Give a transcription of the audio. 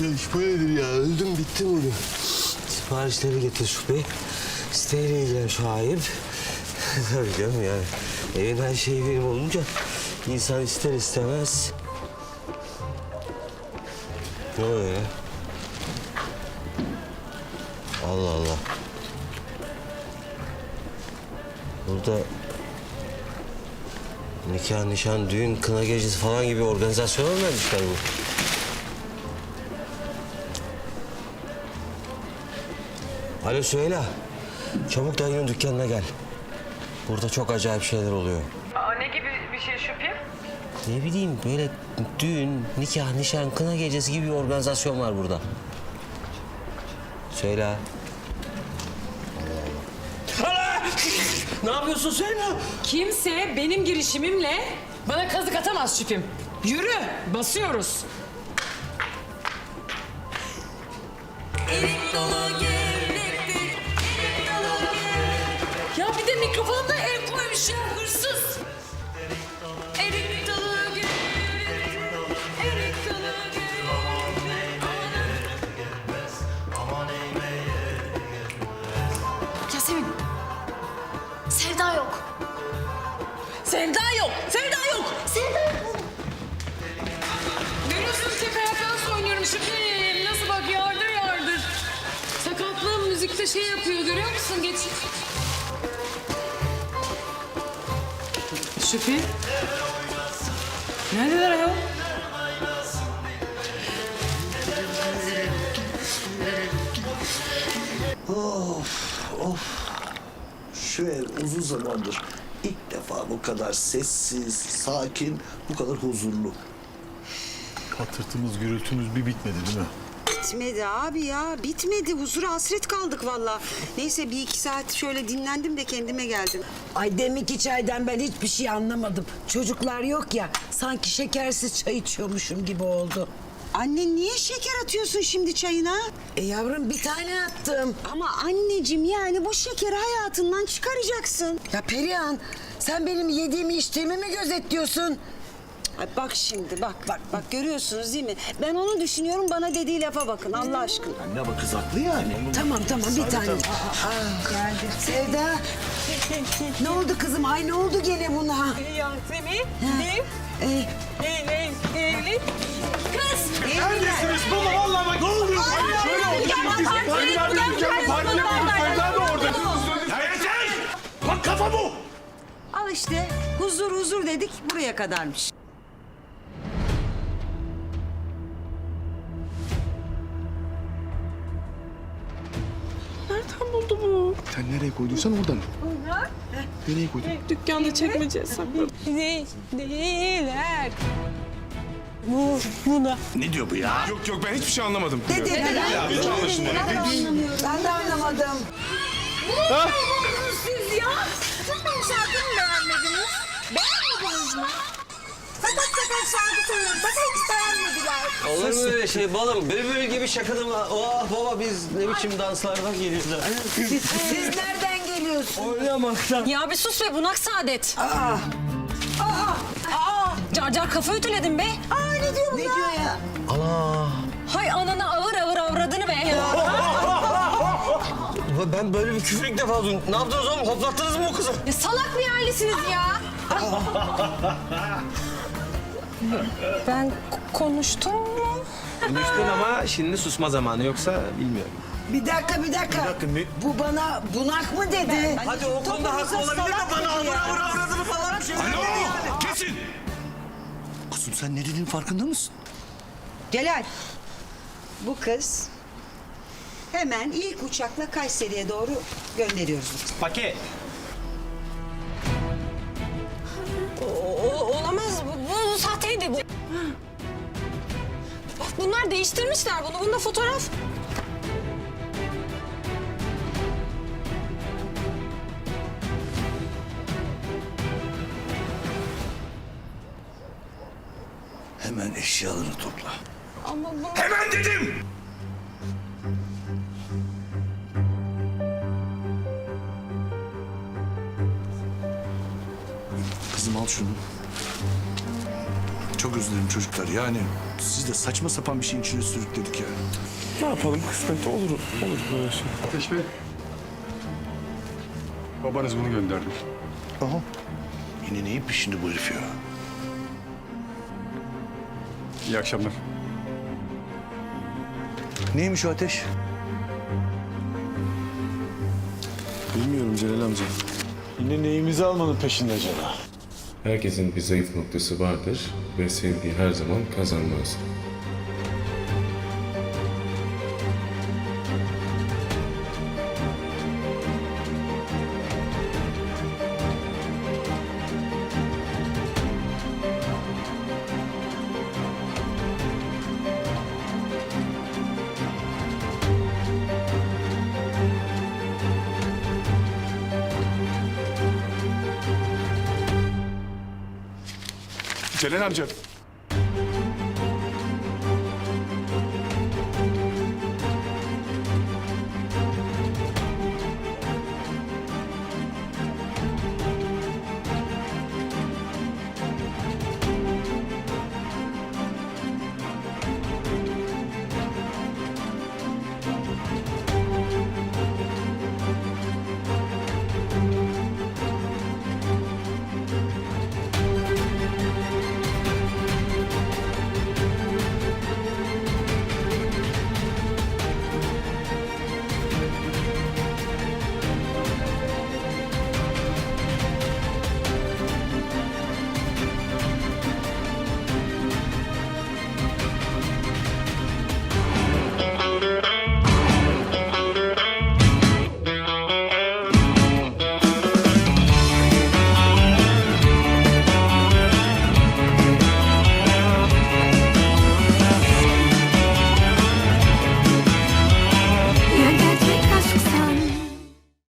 Bu nedir ya? Öldüm bittim bugün. Siparişleri getir şu bey. Siteyle ilgilen şahip. Tabii canım yani. Evin her şeyi benim olunca insan ister istemez. Ne oluyor ya? Allah Allah. Burada nikah, nişan, düğün, kına gecesi falan gibi organizasyon mu vermişler bu? Alo Süheyla. Çabuk dayının dükkanına gel. Burada çok acayip şeyler oluyor. Aa, ne gibi bir şey şüphem? Ne bileyim böyle düğün, nikah, nişan, kına gecesi gibi bir organizasyon var burada. Süheyla. Ne yapıyorsun Süheyla? Kimse benim girişimimle bana kazık atamaz şüphem. Yürü, basıyoruz. Ya Yasemin. Sevda yok. Sevda yok, Sevda yok. Görüyorsunuz tek oynuyorum şüphem. Nasıl bak yardır yardır. Sakatlığım müzikte şey yapıyor görüyor musun? Geç. Şüphem. Neredeler ayol? Şu ev uzun zamandır ilk defa bu kadar sessiz, sakin, bu kadar huzurlu. Patırtımız, gürültümüz bir bitmedi değil mi? Bitmedi abi ya. Bitmedi. Huzura hasret kaldık valla. Neyse bir iki saat şöyle dinlendim de kendime geldim. Ay demek ki çaydan ben hiçbir şey anlamadım. Çocuklar yok ya sanki şekersiz çay içiyormuşum gibi oldu. Anne niye şeker atıyorsun şimdi çayına? E yavrum bir tane attım. Ama anneciğim yani bu şekeri hayatından çıkaracaksın. Ya Perihan sen benim yediğimi içtiğimi mi gözetliyorsun? Ay bak şimdi bak bak bak görüyorsunuz değil mi? Ben onu düşünüyorum bana dediği lafa bakın Allah aşkına. Anne ama kız haklı yani. Tamam tamam bir tane. Aa, aa, geldi. Sevda. ne oldu kızım? Ay ne oldu gene buna? Yasemin, Ne? Ee, evli. Kız! Neredesiniz baba? Vallahi bak. Ne oluyor? Şöyle oldu şimdi. Hadi abi dükkanı partide bulduk. Sevda da orada. Ya yeter! Bak kafa bu. Al işte huzur huzur dedik buraya kadarmış. Nereden buldu bu? Sen nereye koyduysan oradan. Nereye koydun? Dükkanda çekmeceye sakladım. Değil, değiller. Bu, buna. Ne diyor bu ya? Yok yok ben hiçbir şey anlamadım. ne dedi? Ya hiç anlaşılmadı. Ben de anlamadım. Siz ya. Siz benim şarkımı beğenmediniz. Beğenmediniz mi? Fakat fakat şarkı söylüyorum. Fakat hiç beğenmediler. Olur mu öyle şey balım? Bülbül gibi şakadın mı? Oh baba biz ne biçim danslardan geliyoruz. Siz, siz nereden geliyorsunuz? Oynamaktan. Ya bir sus be bunak saadet. Aa! Aa! Aa! Car car kafa ütüledin be. Aa ne diyor bu ne diyor ya? Ana. Hay anana ağır ağır avradını be. Ulan Ben böyle bir küfür ilk defa duydum. Ne yaptınız oğlum? Hoplattınız mı o kızı? Ya salak bir ailesiniz ya. ben konuştum mu? Konuştun ama şimdi susma zamanı yoksa bilmiyorum. Bir dakika bir dakika. dakika, ne- Bu bana bunak mı dedi? Hadi o konuda haklı olabilir de bana avra avra avradını falan bir şey Alo! Kesin! Kuzum sen ne dediğinin farkında mısın? Celal bu kız hemen ilk uçakla Kayseri'ye doğru gönderiyoruz. Paket. Değiştirmişler bunu. Bunda fotoğraf. Hemen eşyalarını topla. Ama bu... Hemen dedim! Kızım al şunu. Çok özledim çocuklar. Yani siz de saçma sapan bir şeyin içine sürükledik ya. Ne yapalım kısmet olur. Olur böyle şey. Ateş Bey. Babanız bunu gönderdi. Aha. Yine neyin peşinde bu herif ya? İyi akşamlar. Neymiş o ateş? Bilmiyorum Celal amca. Yine neyimizi almanın peşinde acaba? Herkesin bir zayıf noktası vardır ve sevgi her zaman kazanmaz. Celal amca